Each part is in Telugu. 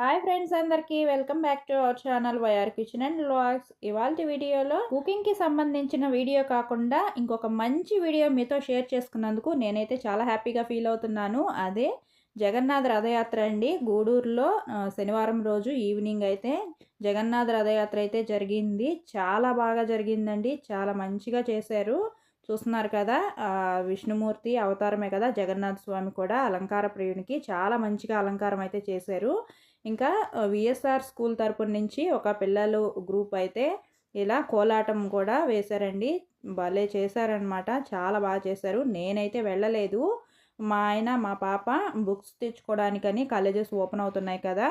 హాయ్ ఫ్రెండ్స్ అందరికీ welcome back to our channel YR kitchen and vlogs. ఇవాళ వీడియోలో కుకింగ్కి సంబంధించిన వీడియో కాకుండా ఇంకొక మంచి వీడియో మీతో షేర్ చేసుకున్నందుకు నేనైతే చాలా హ్యాపీగా ఫీల్ అవుతున్నాను. అదే జగన్నాథ రథయాత్ర అండి. గూడూరులో శనివారం రోజు ఈవినింగ్ అయితే జగన్నాథ రథయాత్ర అయితే జరిగింది. చాలా బాగా జరిగిందండి. చాలా మంచిగా చేశారు. చూస్తున్నారు కదా విష్ణుమూర్తి అవతారమే కదా జగన్నాథ స్వామి కూడా. అలంకార ప్రియునికి చాలా మంచిగా అలంకారం అయితే చేశారు. ఇంకా విఎస్ఆర్ స్కూల్ తరపున నుంచి ఒక పిల్లలు గ్రూప్ అయితే ఇలా కోలాటం కూడా వేశారండి. భలే చేశారనమాట చాలా బాగా చేశారు. నేనైతే వెళ్ళలేదు. మా ఆయన మా పాప బుక్స్ తెచ్చుకోవడానికని కాలేజెస్ ఓపెన్ అవుతున్నాయి కదా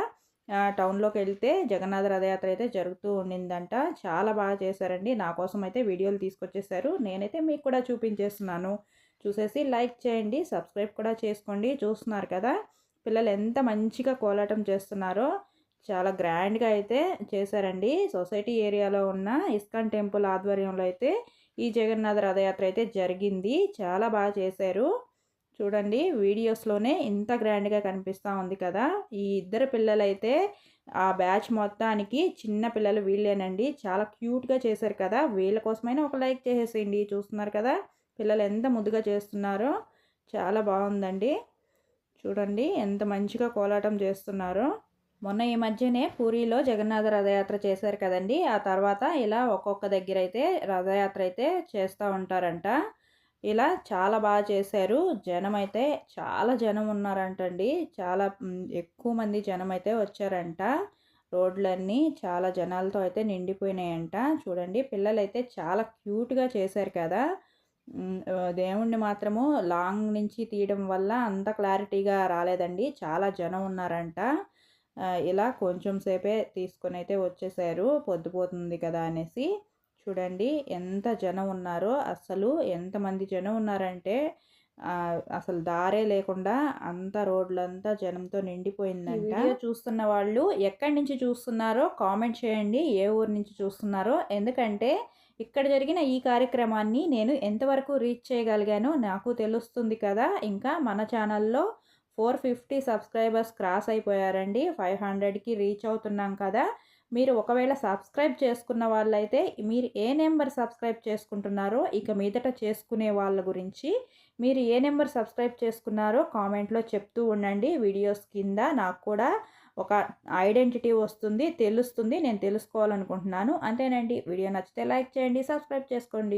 టౌన్లోకి వెళ్తే జగన్నాథ రథయాత్ర అయితే జరుగుతూ ఉండిందంట. చాలా బాగా చేశారండి. నా కోసం అయితే వీడియోలు తీసుకొచ్చేసారు నేనైతే మీకు కూడా చూపించేస్తున్నాను. చూసేసి లైక్ చేయండి సబ్స్క్రైబ్ కూడా చేసుకోండి. చూస్తున్నారు కదా పిల్లలు ఎంత మంచిగా కోలాటం చేస్తున్నారో చాలా గ్రాండ్గా అయితే చేశారండి. సొసైటీ ఏరియాలో ఉన్న ఇస్కాన్ టెంపుల్ ఆధ్వర్యంలో అయితే ఈ జగన్నాథ రథయాత్ర అయితే జరిగింది. చాలా బాగా చేశారు. చూడండి వీడియోస్లోనే ఇంత గ్రాండ్గా కనిపిస్తూ ఉంది కదా. ఈ ఇద్దరు పిల్లలైతే ఆ బ్యాచ్ మొత్తానికి చిన్న పిల్లలు వీళ్ళేనండి. చాలా క్యూట్గా చేశారు కదా. వీళ్ళ కోసమైనా ఒక లైక్ చేసేసేయండి. చూస్తున్నారు కదా పిల్లలు ఎంత ముద్దుగా చేస్తున్నారో. చాలా బాగుందండి. చూడండి ఎంత మంచిగా కోలాటం చేస్తున్నారో. మొన్న ఈ మధ్యనే పూరిలో జగన్నాథ రథయాత్ర చేశారు కదండి. ఆ తర్వాత ఇలా ఒక్కొక్క దగ్గర అయితే రథయాత్ర అయితే చేస్తూ ఉంటారంట. ఇలా చాలా బాగా చేశారు. జనం అయితే చాలా జనం ఉన్నారంటండి. చాలా ఎక్కువ మంది జనం అయితే వచ్చారంట. రోడ్లన్నీ చాలా జనాలతో అయితే నిండిపోయినాయంట. చూడండి పిల్లలైతే చాలా క్యూట్గా చేశారు కదా. దేవుణ్ణి మాత్రము లాంగ్ నుంచి తీయడం వల్ల అంత క్లారిటీగా రాలేదండి. చాలా జనం ఉన్నారంట. ఇలా కొంచెం సేపే తీసుకొని అయితే వచ్చేసారు. పొద్దుపోతుంది కదా అనేసి. చూడండి ఎంత జనం ఉన్నారో. అసలు ఎంతమంది జనం ఉన్నారంటే అసలు దారే లేకుండా అంత రోడ్లంతా జనంతో నిండిపోయిందంట. వీడియో చూస్తున్న వాళ్ళు ఎక్కడి నుంచి చూస్తున్నారో కామెంట్ చేయండి. ఏ ఊరు నుంచి చూస్తున్నారో. ఎందుకంటే ఇక్కడ జరిగిన ఈ కార్యక్రమాన్ని నేను ఎంతవరకు రీచ్ చేయగలిగానో నాకు తెలుస్తుంది కదా. ఇంకా మన ఛానల్లో ఫోర్ ఫిఫ్టీ సబ్స్క్రైబర్స్ క్రాస్ అయిపోయారండి. ఫైవ్ హండ్రెడ్కి రీచ్ అవుతున్నాం కదా. మీరు ఒకవేళ సబ్స్క్రైబ్ చేసుకున్న వాళ్ళైతే మీరు ఏ నెంబర్ సబ్స్క్రైబ్ చేసుకుంటున్నారో ఇక మీదట చేసుకునే వాళ్ళ గురించి మీరు ఏ నెంబర్ సబ్స్క్రైబ్ చేసుకున్నారో కామెంట్లో చెప్తూ ఉండండి. వీడియోస్ కింద నాకు కూడా ఒక ఐడెంటిటీ వస్తుంది తెలుస్తుంది నేను తెలుసుకోవాలనుకుంటున్నాను. అంతేనండి. వీడియో నచ్చితే లైక్ చేయండి సబ్స్క్రైబ్ చేసుకోండి.